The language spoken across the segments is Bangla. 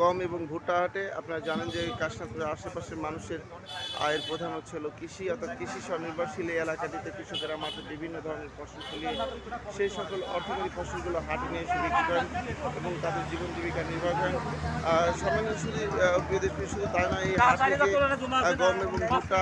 গম এবং ভুট্টা হাটে আপনারা জানেন যে কাশনাথপুরের আশেপাশের মানুষের আয়ের প্রধান হচ্ছে হলো কৃষি, অর্থাৎ কৃষি স্বনির্ভরশীল এই এলাকাটিতে কৃষকেরা মাঠে বিভিন্ন ধরনের ফসল ফলিয়ে সেই সকল অর্থকরী ফসলগুলো হাটে নিয়ে এসে বিক্রি করেন এবং তাদের জীবন জীবিকা নির্বাহ করেন। সম্মানিত শুধু দেশবাসী শুধু তাই নয়, এই হাট গম এবং ভুট্টা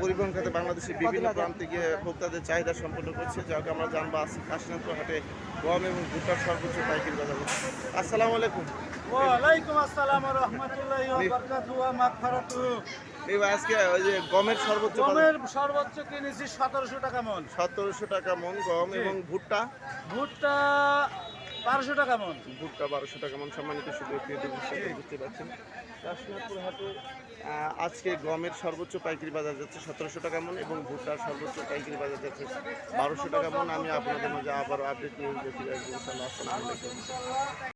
পরিবহন খাতে বাংলাদেশের বিভিন্ন প্রান্তে গিয়ে ভোক্তাদের চাহিদা সম্পন্ন করছে। যাকে আমরা জানব আজকে কাশীনাথপুর হাটে গম এবং ভুট্টার সর্বোচ্চ পাইকারি বাজার আসসালামু আলাইকুম। ওয়ালাইকুম আসসালাম ওয়া রাহমাতুল্লাহি ওয়া বারাকাতুহু ওয়া মাগফিরাতুহু। এই আজকে ওই যে গমের সর্বোচ্চ গমের সর্বোচ্চ কিনেছি সতেরোশো টাকা মন। সতেরোশো টাকা মন গম এবং ভুট্টা? ভুট্টা বারোশো টাকা মন। ভুট্টা বারোশো টাকা মন সম্মানিত বুঝতে পারছেন। কাশীনাথপুর হাটে আজকে গমের সর্বোচ্চ পাইকারি বাজার যাচ্ছে সতেরোশো টাকা মন এবং ভুট্টার সর্বোচ্চ পাইকারি বাজার যাচ্ছে বারোশো টাকা মন। আমি আপনাদের মাঝে আবারও আপডেট নিয়ে যেতে আসব আসসালামু আলাইকুম।